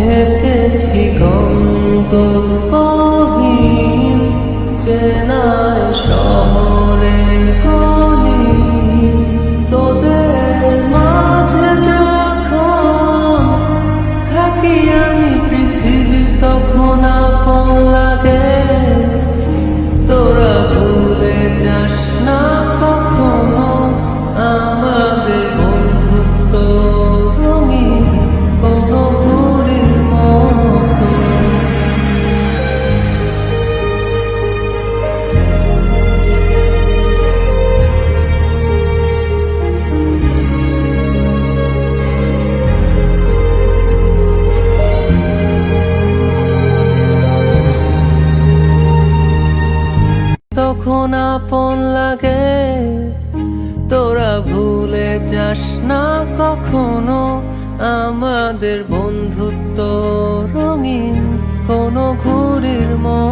ভেবেছি গো এখন আপন লাগে। তোরা ভুলে যাস না কখনো আমাদের বন্ধুত্ব রঙিন কোনো ঘুরির মন।